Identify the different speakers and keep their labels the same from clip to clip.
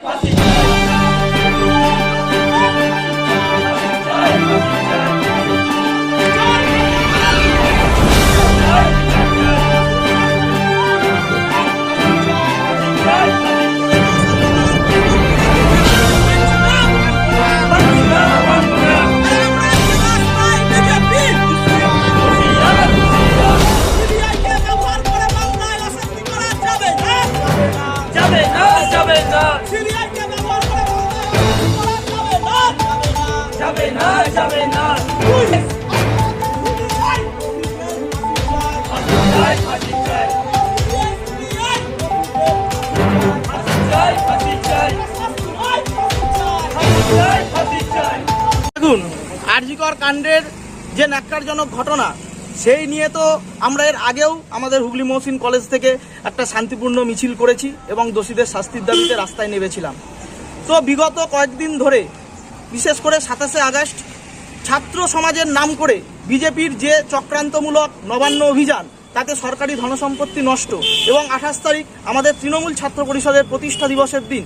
Speaker 1: What?
Speaker 2: দেখুন, আরজিকর কাণ্ডের যে ন্যাক্কারজনক ঘটনা, সেই নিয়ে তো আমরা এর আগেও আমাদের হুগলি মহসিন কলেজ থেকে একটা শান্তিপূর্ণ মিছিল করেছি এবং দোষীদের শাস্তির দাবিতে রাস্তায় নেমেছিলাম। তো বিগত কয়েকদিন ধরে, বিশেষ করে সাতাশে আগস্ট ছাত্র সমাজের নাম করে বিজেপির যে চক্রান্তমূলক নবান্ন অভিযান, তাতে সরকারি ধনসম্পত্তি নষ্ট এবং আঠাশ তারিখ আমাদের তৃণমূল ছাত্র পরিষদের প্রতিষ্ঠা দিবসের দিন।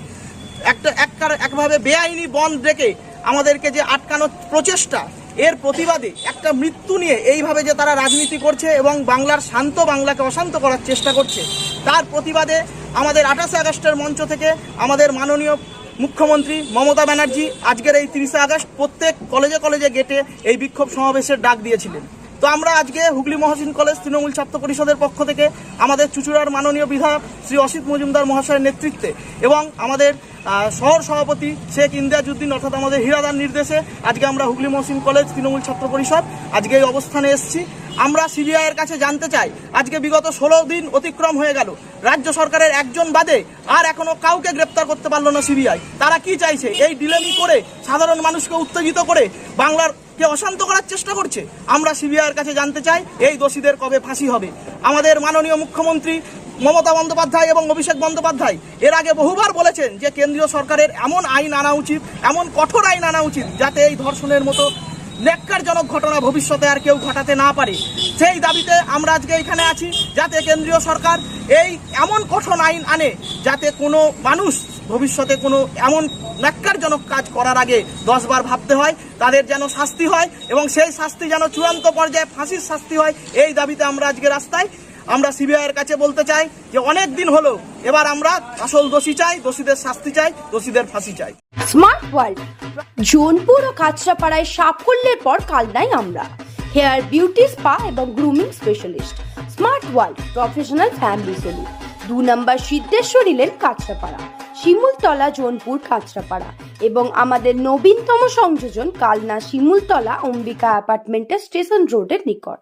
Speaker 2: একটা এক একভাবে বেআইনি বন্ধ রেখে আমাদেরকে যে আটকানোর প্রচেষ্টা, এর প্রতিবাদে একটা মৃত্যু নিয়ে এইভাবে যে তারা রাজনীতি করছে এবং বাংলার শান্ত বাংলাকে অশান্ত করার চেষ্টা করছে, তার প্রতিবাদে আমাদের আঠাশে আগস্টের মঞ্চ থেকে আমাদের মাননীয় মুখ্যমন্ত্রী মমতা ব্যানার্জি আজকের এই তিরিশে আগস্ট প্রত্যেক কলেজে কলেজে গেটে এই বিক্ষোভ সমাবেশের ডাক দিয়েছিলেন। তো আমরা আজকে হুগলি মহসিন কলেজ তৃণমূল ছাত্র পরিষদের পক্ষ থেকে আমাদের চুচুড়ার মাননীয় বিধায়ক শ্রী অসিত মজুমদার মহাশয়ের নেতৃত্বে এবং আমাদের শহর সভাপতি শেখ ইন্দিয়াজউদ্দিন অর্থাৎ আমাদের হীরাদার নির্দেশে আজকে আমরা হুগলি মহসিন কলেজ তৃণমূল ছাত্র পরিষদ আজকে এই অবস্থানে এসেছি। আমরা সিবিআই এর কাছে জানতে চাই, আজকে বিগত ষোলো দিন অতিক্রম হয়ে গেল। রাজ্য সরকারের একজন বাদে আর এখনও কাউকে গ্রেপ্তার করতে পারল না সিবিআই। তারা কি চাইছে? এই ডিলেমি করে সাধারণ মানুষকে উত্তেজিত করে বাংলার কে অশান্ত করার চেষ্টা করছে? আমরা সিবিআই এর কাছে জানতে চাই, এই দোষীদের কবে ফাঁসি হবে? আমাদের মাননীয় মুখ্যমন্ত্রী মমতা বন্দ্যোপাধ্যায় এবং অভিষেক বন্দ্যোপাধ্যায় এর আগে বহুবার বলেছেন যে কেন্দ্রীয় সরকারের এমন আইন আনা উচিত, এমন কঠোর আইন আনা উচিত যাতে এই ধর্ষণের মতো ন্যাক্কারজনক ঘটনা ভবিষ্যতে আর কেউ ঘটাতে না পারে। সেই দাবিতে আমরা আজকে এখানে আছি, যাতে কেন্দ্রীয় সরকার এই এমন কঠোর আইন আনে, যাতে কোনো মানুষ ভবিষ্যতে কোনো এমন ন্যাক্কারজনক কাজ করার আগে দশবার ভাবতে হয়, তাদের যেন শাস্তি হয় এবং সেই শাস্তি যেন চূড়ান্ত পর্যায়ে ফাঁসির শাস্তি হয়, এই দাবিতে আমরা আজকে রাস্তায় আমরা সিবিআই এর কাছে বলতে চাই যে অনেক দিন হলো, এবার আমরা আসল দোষী চাই, দোষীদের শাস্তি চাই, দোষীদের ফাঁসি চাই।
Speaker 3: স্মার্ট ওয়ার্ল্ড, জোনপুর ও কাঁচরাপাড়ায় সাফল্যের পর কালনাই আমরা। হেয়ার বিউটি স্পা এবং grooming specialist, smart world professional family salon. দু নম্বর সিদ্ধেশ্বরী লেন কাঁচরাপাড়া, শিমুলতলা জোনপুর কাঁচরাপাড়া এবং আমাদের নবীনতম সংযোজন কালনা শিমুলতলা অম্বিকা অ্যাপার্টমেন্টের স্টেশন রোডের নিকট।